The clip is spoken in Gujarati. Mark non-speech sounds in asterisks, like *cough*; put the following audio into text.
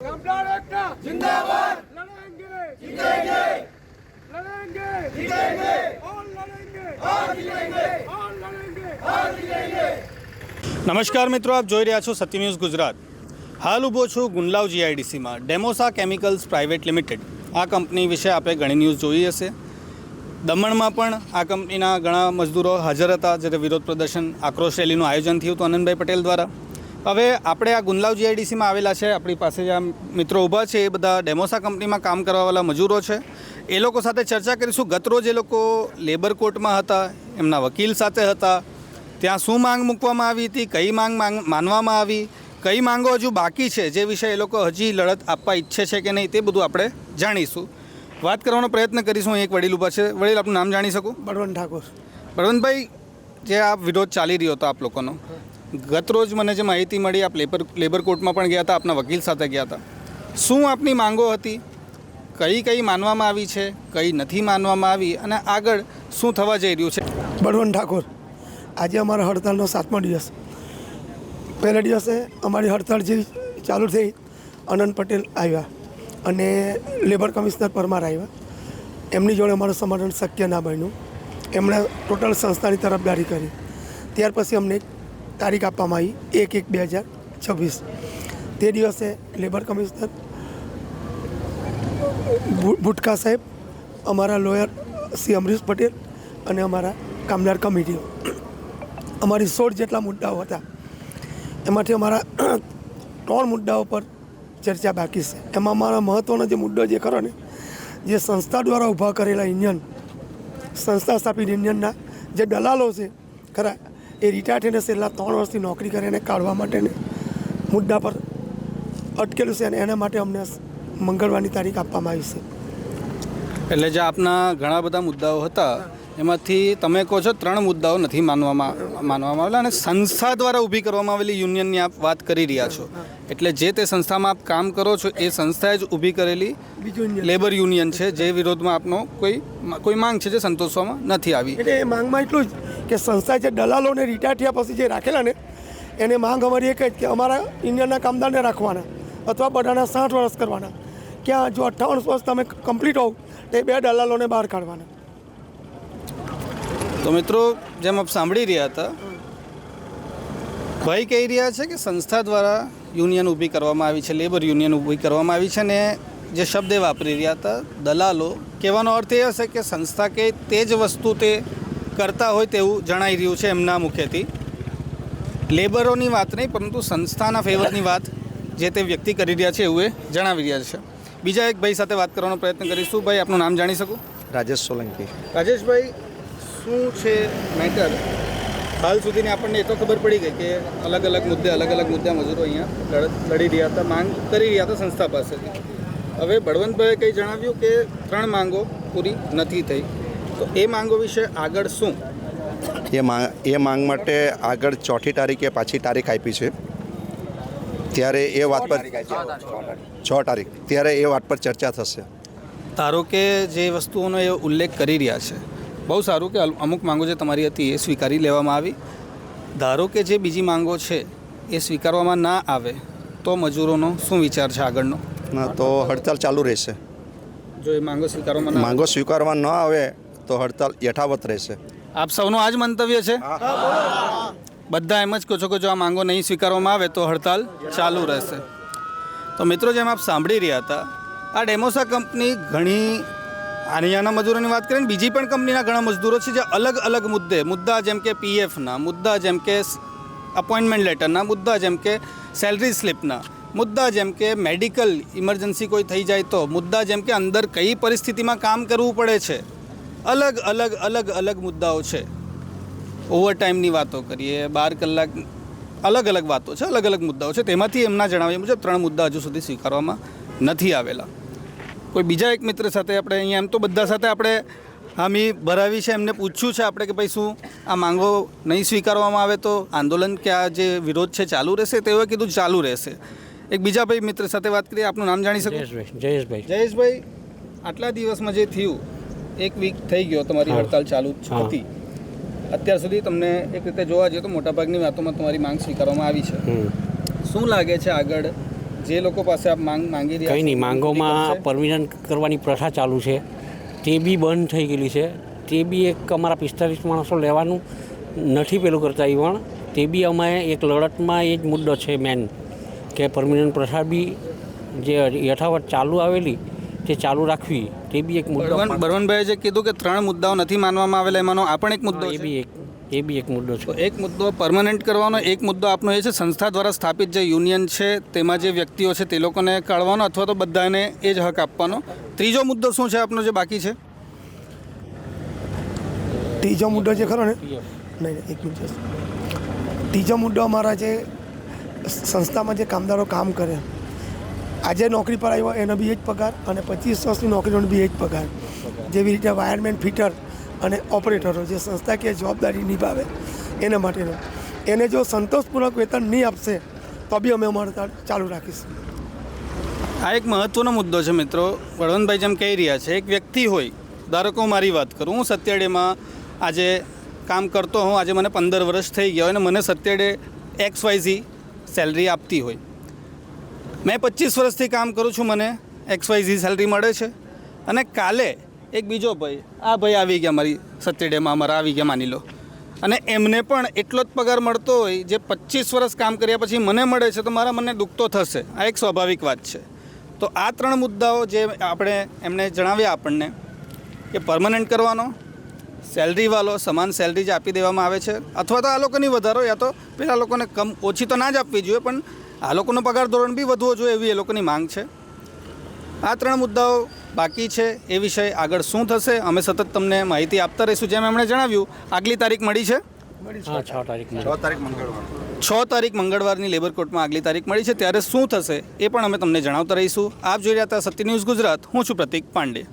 कामगार एकता जिंदाबाद लड़ेंगे जीतेंगे लड़ेंगे जीतेंगे और लड़ेंगे और जीतेंगे और लड़ेंगे और जीतेंगे નમસ્કાર મિત્રો આપ જોઈ રહ્યા છો સત્ય ન્યૂઝ ગુજરાત હાલ ઊભો છું ગુંડલાવ જીઆઈડીસીમાં ડેમોસા કેમિકલ્સ પ્રાઇવેટ લિમિટેડ આ કંપની વિશે આપણે ઘણી ન્યૂઝ જોઈ હશે દમણમાં પણ આ કંપનીના ઘણા મજદૂરો હાજર હતા જ્યારે વિરોધ પ્રદર્શન આક્રોશ રેલીનું આયોજન થયું હતું આનંદભાઈ પટેલ દ્વારા હવે આપણે આ ગુંદલાવ જીઆઈડીસીમાં આવેલા છે આપણી પાસે જે આ મિત્રો ઊભા છે એ બધા ડેમોસા કંપનીમાં કામ કરવાવાળા મજૂરો છે. એ લોકો સાથે ચર્ચા કરીશું. ગતરોજ એ લોકો લેબર કોર્ટમાં હતા એમના વકીલ સાથે હતા. ત્યાં શું માંગ મૂકવામાં આવી હતી કઈ માંગ માનવામાં આવી કઈ માંગો હજુ બાકી છે જે વિશે એ લોકો હજી લડત આપવા ઈચ્છે છે કે નહીં તે બધું આપણે જાણીશું. વાત કરવાનો પ્રયત્ન કરીશું. એક વડીલ ઊભા છે. વડીલ આપનું નામ જાણી શકું? બળવંત ઠાકોર. બળવંતભાઈ જે આ વિરોધ ચાલી રહ્યો હતો આપ લોકોનો. ગત રોજ મને જે માહિતી મળી, આપ લેબર લેબર કોર્ટમાં પણ ગયા હતા, આપના વકીલ સાથે ગયા હતા. શું આપની માંગો હતી? કઈ કઈ માનવામાં આવી છે? કઈ નથી માનવામાં આવી? અને આગળ શું થવા જઈ રહ્યું છે? બળવંત ઠાકોર, આજે અમારા હડતાલનો સાતમો દિવસ. પહેલા દિવસે અમારી હડતાળ જે ચાલુ થઈ, અનંત પટેલ આવ્યા અને લેબર કમિશનર પરમાર આવ્યા. એમની જોડે અમારું સમાધાન શક્ય ના બન્યું. એમણે ટોટલ સંસ્થાની તરફદારી કરી. ત્યાર પછી અમને તારીખ આપવામાં આવી એક એક બે હજાર છવ્વીસ. તે દિવસે લેબર કમિશનર ભુટકા સાહેબ, અમારા લોયર શ્રી અમરીશ પટેલ અને અમારા કામદાર કમિટીઓ. અમારી સોળ જેટલા મુદ્દાઓ હતા. એમાંથી અમારા *clears throat* ત્રણ મુદ્દાઓ પર ચર્ચા બાકી છે. એમાં અમારા મહત્ત્વનો જે મુદ્દો જે ખરો ને, જે સંસ્થા દ્વારા ઊભા કરેલા યુનિયન સંસ્થા સ્થાપિત યુનિયનના જે દલાલો છે, ખરા એ રિટાયર થઈને છેલ્લા ત્રણ વર્ષથી નોકરી કરીને કાઢવા માટેને મુદ્દા પર અટકેલું છે અને એના માટે અમને મંગળવારની તારીખ આપવામાં આવી છે. એટલે જે આપના ઘણા બધા મુદ્દાઓ હતા, એમાંથી તમે કહો છો ત્રણ મુદ્દાઓ નથી માનવામાં માનવામાં આવેલા અને સંસ્થા દ્વારા ઊભી કરવામાં આવેલી યુનિયનની આપ વાત કરી રહ્યા છો. એટલે જે તે સંસ્થામાં આપ કામ કરો છો એ સંસ્થાએ જ ઊભી કરેલી લેબર યુનિયન છે જે વિરોધમાં આપનો કોઈ કોઈ માંગ છે જે સંતોષવામાં નથી આવી. એટલે એ માંગમાં એટલું જ કે સંસ્થા જે દલાલોને રિટાયર થયા પછી જે રાખેલા ને એને માંગ અમારી એક જ કે અમારા ઇન્ડિયનના કામદારને રાખવાના અથવા બધાના સાઠ વર્ષ કરવાના. ક્યાં જો અઠ્ઠાવન વર્ષ તમે કમ્પ્લીટ હોવ તો એ બે દલાલોને બહાર કાઢવાના. તો મિત્રો જેમ આપ સાંભળી રહ્યા હતા ભાઈ કહી રહ્યા છે કે સંસ્થા દ્વારા યુનિયન ઊભી કરવામાં આવી છે લેબર યુનિયન ઊભી કરવામાં આવી છે ને જે શબ્દે વાપરી રહ્યા હતા દલાલો કહેવાનો અર્થ એ હશે કે સંસ્થા કે તે જ વસ્તુ તે કરતા હોય તેવું જણાઈ રહ્યું છે એમના મુખેથી. લેબરોની વાત નહીં પરંતુ સંસ્થાના ફેવરની વાત જે તે વ્યક્તિ કરી રહ્યા છે એવું એ જણાવી રહ્યા છે. બીજા એક ભાઈ સાથે વાત કરવાનો પ્રયત્ન કરીશું. ભાઈ આપનું નામ જાણી શકું? રાજેશ સોલંકી. રાજેશભાઈ શું છે મેટર હાલ સુધીની આપણને એ તો ખબર પડી ગઈ કે અલગ અલગ મુદ્દે અલગ અલગ મુદ્દા મજૂરો અહીંયા લડ- લડી રહ્યા હતા માંગ કરી રહ્યા હતા સંસ્થા પાસેથી. હવે બળવંતભાઈએ કંઈ જણાવ્યું કે ત્રણ માંગો પૂરી નથી થઈ. તો એ માંગો વિશે આગળ શું? એ માંગ એ માંગ માટે આગળ ચોથી તારીખે પાછી તારીખ આપી છે. ત્યારે એ વાત પર છ તારીખ. ત્યારે એ વાત પર ચર્ચા થશે. ધારો કે જે વસ્તુઓનો એ ઉલ્લેખ કરી રહ્યા છે બહુ સારું કે અમુક માંગો જે તમારી હતી એ સ્વીકારી લેવામાં આવી. ધારો કે જે બીજી માંગો છે એ સ્વીકારવામાં ના આવે તો મજૂરોનો શું વિચાર છે આગળનો? ના તો હડતાલ ચાલુ રહેશે. જો એ માંગો સ્વીકારવામાં માંગો સ્વીકારવા ન આવે તો હડતાલ યથાવત રહેશે. આપ સૌનું આ જ મંતવ્ય છે? બધા એમ જ કહો છો કે જો આ માંગો નહીં સ્વીકારવામાં આવે તો હડતાલ ચાલુ રહેશે. તો મિત્રો જેમ આપ સાંભળી રહ્યા હતા આ ડેમોસા કંપની ઘણી આનિયાના મજૂરોની વાત કરીએ બીજી પણ કંપનીના ઘણા મજદૂરો છે જે અલગ અલગ મુદ્દે, મુદ્દા જેમ કે પીએફના મુદ્દા જેમ કે અપોઇન્ટમેન્ટ લેટરના મુદ્દા જેમ કે સેલરી સ્લિપના મુદ્દા જેમ કે મેડિકલ ઇમરજન્સી કોઈ થઈ જાય તો, મુદ્દા જેમ કે અંદર કઈ પરિસ્થિતિમાં કામ કરવું પડે છે. અલગ અલગ અલગ અલગ મુદ્દાઓ છે. ઓવરટાઈમની વાતો કરીએ, બાર કલાક, અલગ અલગ વાતો છે, અલગ અલગ મુદ્દાઓ છે. તેમાંથી એમના જણાવ્યા મુજબ ત્રણ મુદ્દા હજુ સુધી સ્વીકારવામાં નથી આવેલા. કોઈ બીજા એક મિત્ર સાથે આપણે અહીંયા એમ તો બધા સાથે આપણે હામી ભરાવી છે એમને પૂછ્યું છે આપણે કે ભાઈ શું આ માંગો નહીં સ્વીકારવામાં આવે તો આંદોલન કે આ જે વિરોધ છે ચાલુ રહેશે? તેઓએ કીધું ચાલુ રહેશે. એક બીજા ભાઈ મિત્ર સાથે વાત કરીએ આપનું નામ જાણી શકું? જયેશભાઈ જયેશભાઈ. આટલા દિવસમાં જે થયું એક વીક થઈ ગયો તમારી હડતાલ ચાલુ. હતી. અત્યાર સુધી તમને એક રીતે જોવા જઈએ તો મોટાભાગની વાતોમાં તમારી માંગ સ્વીકારવામાં આવી છે. શું લાગે છે આગળ જે લોકો પાસે આપ માંગ માંગી રહ્યા કંઈ નહીં માંગોમાં પરમિશન કરવાની પ્રથા ચાલુ છે. તે બી બંધ થઈ ગયેલી છે. તે બી એક અમારા પિસ્તાલીસ માણસો લેવાનું નથી પેલું કરતા પણ તે બી અમે એક લડતમાં એ જ મુદ્દો છે મેન કે પરમિનન્ટ પ્રથા બી જે યથાવત ચાલુ આવેલી તે ચાલુ રાખવી તે બી એક મુદ્દો બળવંત બળવંતભાઈએ જે કીધું કે ત્રણ મુદ્દાઓ નથી માનવામાં આવેલા એમાંનો આ પણ એક મુદ્દો એ બી એક એ બી એક મુદ્દો છે. એક મુદ્દો પરમનન્ટ કરવાનો એક મુદ્દો આપનો એ છે સંસ્થા દ્વારા સ્થાપિત જે યુનિયન છે તેમાં જે વ્યક્તિઓ છે તે લોકોને કાઢવાનો અથવા તો બધાને એ જ હક આપવાનો. ત્રીજો મુદ્દો શું છે આપનો જે બાકી છે? ત્રીજો મુદ્દો જે ખરો ને? નહીં એક મિનિટ ત્રીજો મુદ્દો અમારા જે સંસ્થામાં જે કામદારો કામ કરે આજે નોકરી પર આવ્યો એનો બી એ જ પગાર અને પચીસ વર્ષની નોકરીનો બી એ જ પગાર. જેવી રીતે વાયરમેન ફિટર અને ઓપરેટરો જે સંસ્થાકીય જવાબદારી નિભાવે એના માટેનો. એને જો સંતોષપૂર્વક વેતન નહીં આપશે, તો બી અમે અમારું ચાલુ રાખીશું. આ એક મહત્ત્વનો મુદ્દો છે મિત્રો. વળવંતભાઈ જેમ કહી રહ્યા છે, એક વ્યક્તિ હોય, ધારો કે હું મારી વાત કરું, હું સત્યડેમાં આજે કામ કરતો હોઉં, આજે મને પંદર વર્ષ થઈ ગયા અને મને સત્યાડે એક્સ વાયઝી સેલરી આપતી હોય. મેં પચીસ વર્ષથી કામ કરું છું, મને એક્સ વાયઝી સેલરી મળે છે. અને કાલે એક બીજો ભાઈ, આ ભાઈ આવી ગયા મારી સત્યડેમાં, અમારા આવી ગયા માની લો. અને એમને પણ એટલો જ પગાર મળતો હોય, જે પચીસ વર્ષ કામ કર્યા પછી મને મળે છે, તો મારા મને દુઃખ તો થશે. આ એક સ્વાભાવિક વાત છે. તો આ ત્રણ મુદ્દાઓ જે આપણે એમને જણાવ્યા આપણને, કે પરમનન્ટ કરવાનો સેલરીવાળો સમાન સેલરી જે આપી દેવામાં આવે છે, અથવા તો આ લોકોની વધારો, યા તો પેલા લોકોને કમ ઓછી તો ના જ આપવી જોઈએ, પણ આ લોકોનો પગાર ધોરણ બી વધવો જોઈએ એવી એ લોકોની માંગ છે. આ ત્રણ મુદ્દાઓ બાકી છે એ વિષય આગળ શું થશે અમે સતત તમને માહિતી આપતા રહીશું. જેમ એમણે જણાવ્યું આગલી તારીખ મળી છે? છ. તારીખ છ તારીખ મંગળવાર. છ તારીખ મંગળવારની લેબર કોર્ટમાં આગલી તારીખ મળી છે. ત્યારે શું થશે એ પણ અમે તમને જણાવતા રહીશું. આપ જોઈ રહ્યા હતા સત્ય ન્યૂઝ ગુજરાત. હું છું પ્રતિક પાંડે.